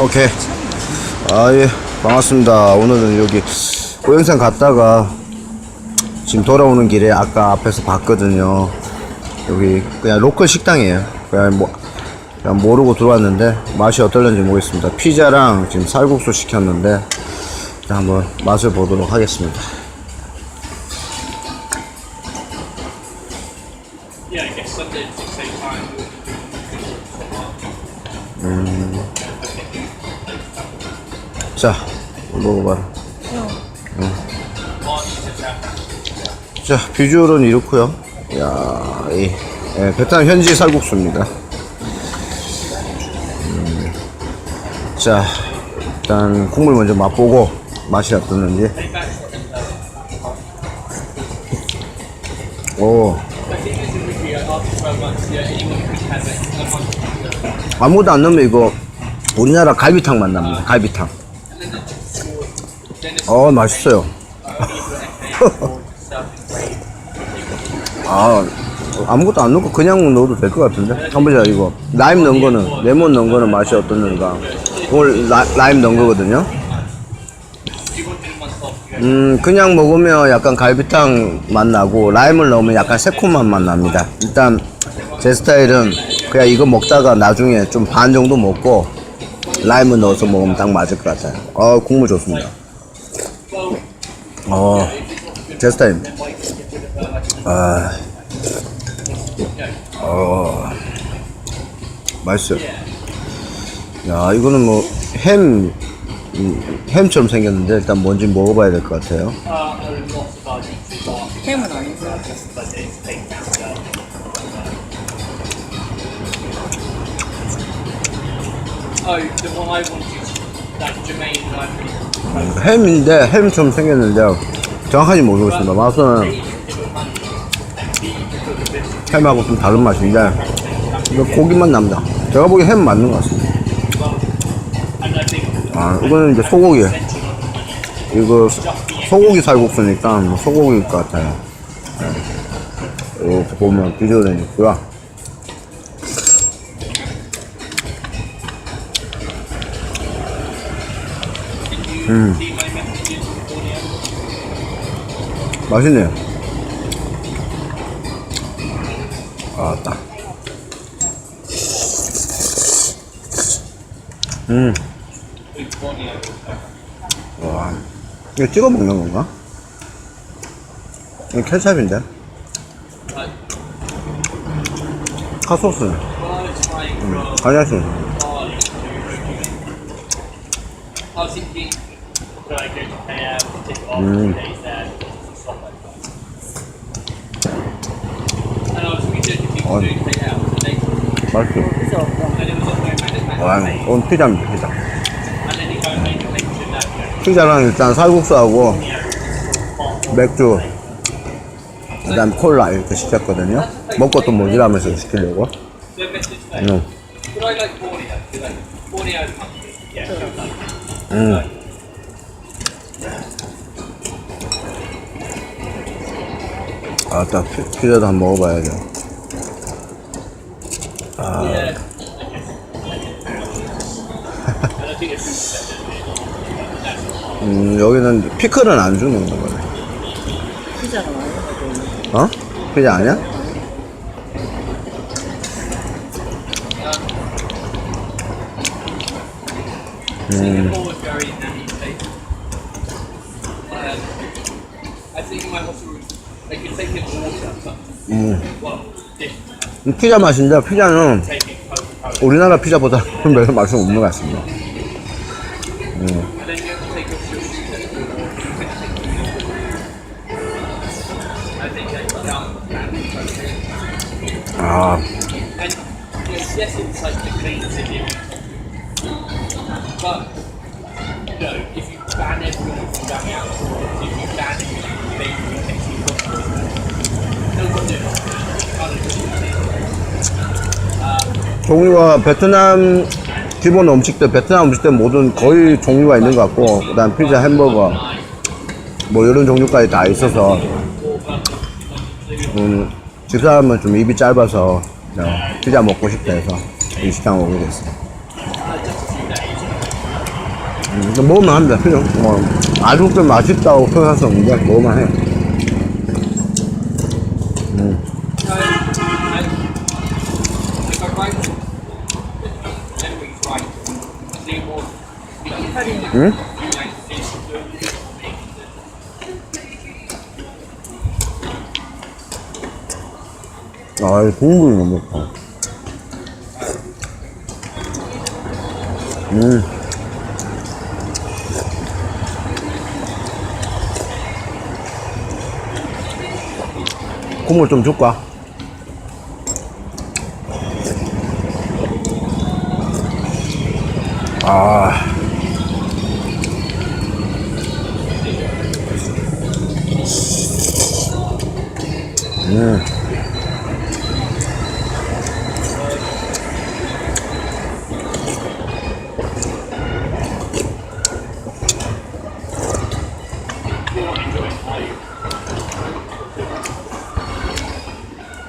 오케이. 아, 예. 반갑습니다. 오늘은 여기 고영산 갔다가 지금 돌아오는 길에 아까 앞에서 봤거든요. 여기 그냥 로컬 식당이에요. 그냥 뭐, 그냥 모르고 들어왔는데 맛이 어떨는지 모르겠습니다. 피자랑 지금 살국수 시켰는데 한번 맛을 보도록 하겠습니다. Yeah, 자, 먹어봐라. 자, 비주얼은 이렇고요. 야, 이 예, 베트남 현지 살국수입니다. 음, 자, 일단 국물 먼저 맛보고 맛이 어떻는지. 오, 아무것도 안 넣으면 이거 우리나라 갈비탕 맛 납니다. 갈비탕. 어, 맛있어요. 아, 아무것도 안 넣고 그냥 넣어도 될 것 같은데? 한번 보자, 이거. 라임 넣은 거는, 레몬 넣은 거는 맛이 어떻는가. 오늘 라, 라임 넣은 거거든요? 음, 그냥 먹으면 약간 갈비탕 맛 나고, 라임을 넣으면 약간 새콤한 맛 납니다. 일단, 제 스타일은 그냥 이거 먹다가 나중에 좀 반 정도 먹고, 라임을 넣어서 먹으면 딱 맞을 것 같아요. 어, 국물 좋습니다. 어, 제 스타일. 아, 어, 맛있어요. 야, 이거는 뭐, 햄, 음, 햄처럼 생겼는데, 일단 뭔지 먹어봐야 될 것 같아요. 햄은 아니고 Oh, the one I wanted, that Jermaine one. 햄인데, 햄처럼 생겼는데, 정확하게 모르겠습니다. 맛은 햄하고 좀 다른 맛인데, 이거 고기만 납니다. 제가 보기엔 햄 맞는 것 같습니다. 아, 이거는 이제 소고기. 이거 소고기 살국수니까 뭐 소고기일 것 같아요. 네. 이렇게 보면 비주얼은 있고요. 음. 맛있네요. 아, 딱. 음. 와, 이거 찍어 먹는 건가? 이거 케찹인데? 핫소스. 음, 간장수. I was thinking, could I go to KL, take off Mm. days there, stuff like that. And I was researching people On. doing KL, and they, 맛있어. 뭐 와. 오늘 피자입니다, 피자. 피자랑 일단 살국수하고 맥주, 그 다음 콜라 이렇게 시켰거든요. 먹고 또 모지라면서 시키려고. 음, Would I like Borneo? Would I- Borneo country. Yeah, okay. 음. 아, 딱 피, 피자도 한번 먹어봐야죠. 아. 음, 여기는 피클은 안 주는 거네. 피자가 어? 피자 아니야? Singapore Um. 이 피자 맛인데 피자는. 우리나라 피자보다 별로 맛이 없는 것 같습니다. And then 종류가 베트남 기본 음식들, 베트남 음식들 모든 거의 종류가 있는 것 같고, 그 다음 피자, 햄버거, 뭐 이런 종류까지 다 있어서, 음, 집사람은 좀 입이 짧아서, 어, 피자 먹고 싶다 해서 이 식당 오게 됐어요. 음, 좀 먹으면 합니다. 그죠? 뭐, 아주 좀 맛있다고 표현할 수 없는데, 먹으면 해. So, 응? 아, 이 국물이 너무 좋다. 음. 국물 좀 줄까? 아. 음.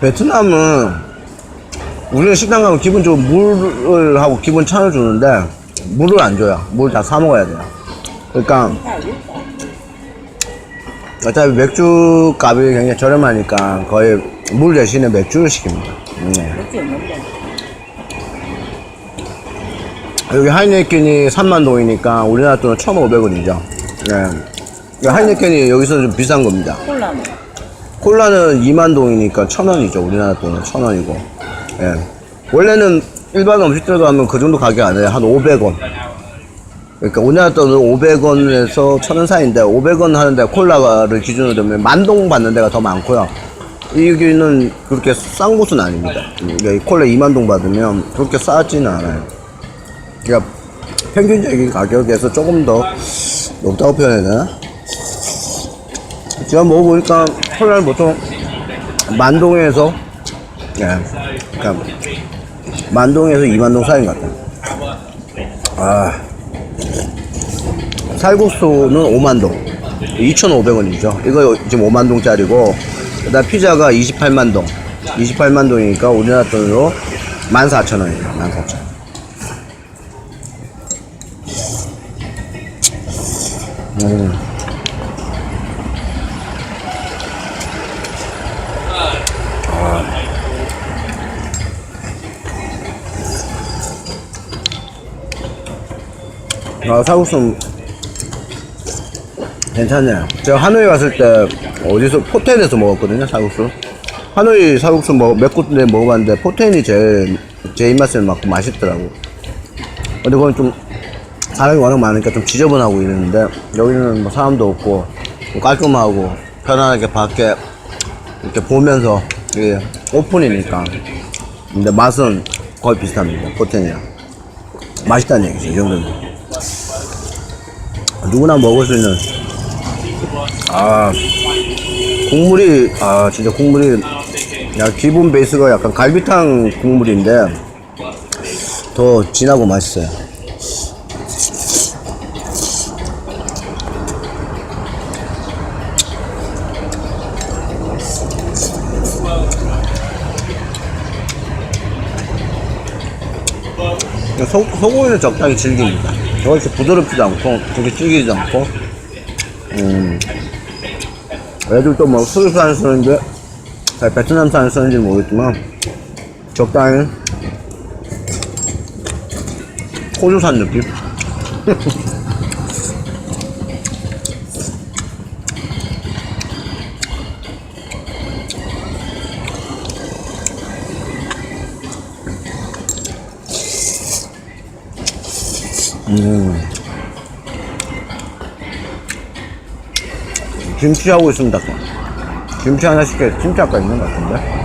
베트남은 우리는 식당 가면 기본적으로 물을 하고 기본 찬을 주는데 물을 안 줘요. 물 다 사 먹어야 돼요. 그러니까. 어차피 맥주 값이 굉장히 저렴하니까 거의 물 대신에 맥주를 시킵니다. 네. 여기 하이네켄이 3만 동이니까 우리나라 돈은 1,500원이죠. 네. 하이네켄이 여기서 좀 비싼 겁니다. 콜라는 콜라는 2만 동이니까 1,000원이죠. 우리나라 돈은 1,000원이고. 예. 원래는 일반 음식들도 하면 그 정도 가격 안 해요. 한 500원. 그러니까 우리나라 돈은 500원에서 1,000원 사이인데 500원 하는데 콜라를 기준으로 두면 만동 받는 데가 더 많고요. 여기는 그렇게 싼 곳은 아닙니다. 여기 콜라 2만 동 받으면 그렇게 싸지는 않아요. 그러니까 평균적인 가격에서 조금 더 높다고 표현해야 되나? 제가 먹어보니까 콜라는 보통 만동에서 예, 그러니까 만동에서 2만동 사이인 것 같아요. 아, 살국수는 5만동, 2,500원이죠. 이거 지금 5만동짜리고, 그다음 피자가 28만동, 28만동이니까 우리나라 돈으로 14,000원이에요. 14,000원. 음. 아, 사국수 괜찮네요. 제가 하노이 갔을 때 어디서 포텐에서 먹었거든요, 사국수. 하노이 사국수 뭐 몇 군데 먹어봤는데 포텐이 제일 제 입맛에 맞고 맛있더라고. 근데 그건 좀 사람이 워낙 많으니까 좀 지저분하고 이랬는데 여기는 뭐 사람도 없고 좀 깔끔하고 편안하게 밖에 이렇게 보면서 이게 오픈이니까 근데 맛은 거의 비슷합니다, 포텐이랑. 맛있다는 얘기죠, 이 정도면. 누구나 먹을 수 있는 아 국물이 아 진짜 국물이 야 기본 베이스가 약간 갈비탕 국물인데 더 진하고 맛있어요. 소, 소고기는 적당히 질깁니다. 저렇게 부드럽지도 않고, 그렇게 질기지도 않고, 음, 애들도 뭐 수입산을 쓰는데, 잘 베트남산을 쓰는지는 모르겠지만, 적당히, 호주산 느낌? 음. 김치 하고 있습니다. 김치 하나 시켜, 김치 아까 있는 것 같은데?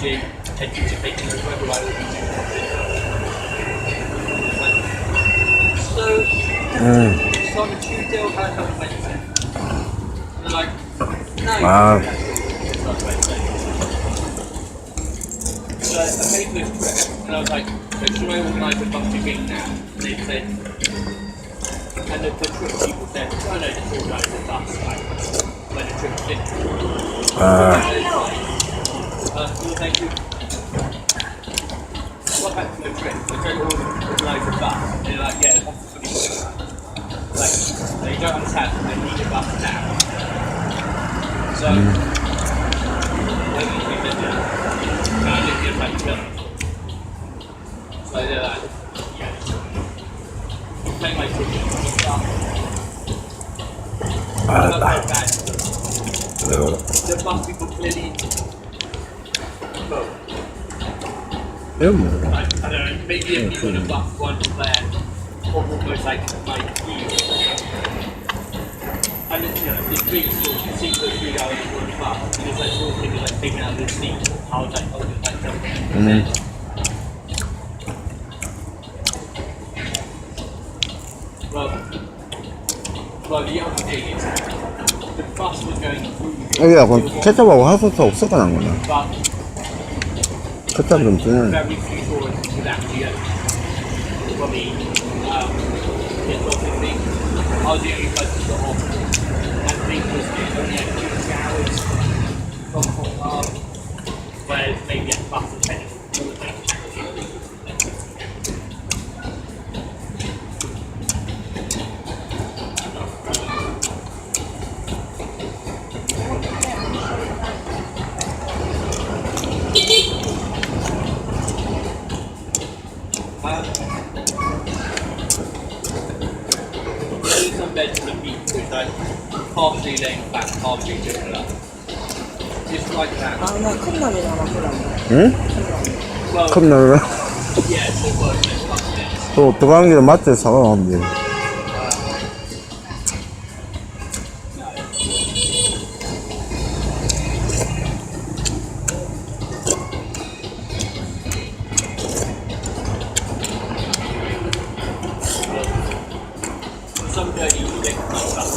usually take you to So, mm. so I'm a two-deal. And like, wow. So I made this trip, and I was like, so I organise a bungee meeting now? And they said, and the, the trip people said, oh, when the trip did. Uh. So bad. The bus people clearly well, 이거 뭐. I, I don't know, maybe if you would have got one where almost like my heel. And it's, you know, big school, you see the three hours in one class, and it's like walking and like taking out the seat, I was like, oh, it's like something. Well, well, the other thing is, the bus was going through, 이게 약간 케첩하고 핫소스 없어가 난 거네. but 케첩 좀 쓰는. very few tourists would actually go. Me, um, it's thing. I was the only person to off. And wrinkles that only had two hours from home, whereas maybe a class of tennis 아, 나 컵라면이나 먹으라고. 응? 컵라면. 또 들어가는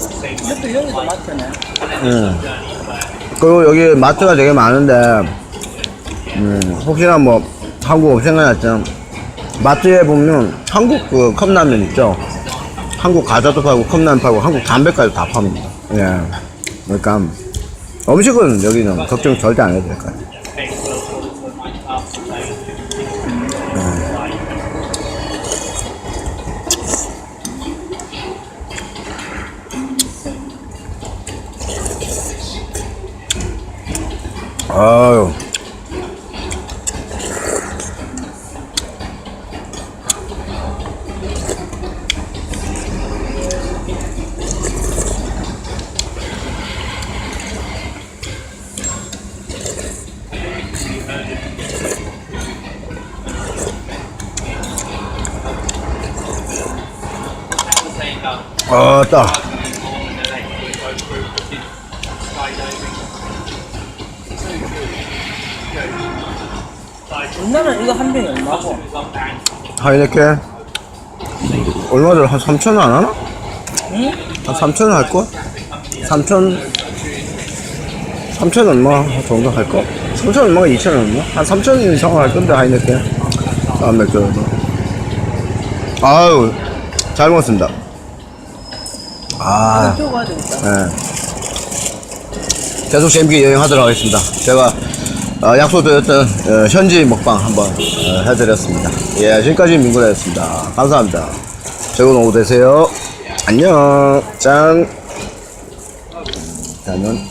the same way. 이것도 여기도. And then 그리고 여기 마트가 되게 많은데, 음, 혹시나 뭐, 한국 생각났죠? 마트에 보면 한국 그 컵라면 있죠? 한국 과자도 팔고 컵라면 팔고 한국 담배까지 다 팝니다. 예. 그러니까 음식은 여기는 걱정 절대 안 해도 될 것 같아요. pay for the like after pay. Like, 아유. 아, 따. 옛날엔 이거 한 병이 얼마고? 하이네켄. 얼마 전에 한 3,000원 안 하나? 응? 한 3,000원 할 거? 3,000, 3,000 얼마 정도 할 거? 3,000 얼마가 2,000원 얼마? 한 3,000원 이상 할 건데, 하이네켄. 다음 맥주라도. 아유, 잘 먹었습니다. 아, 가야 되겠다. 예. 계속 재밌게 여행하도록 하겠습니다. 제가 어, 약속드렸던 어, 현지 먹방 한번 어, 해드렸습니다. 예, 지금까지 민구라였습니다. 감사합니다. 즐거운 오후 되세요. 안녕. 짠. 다음은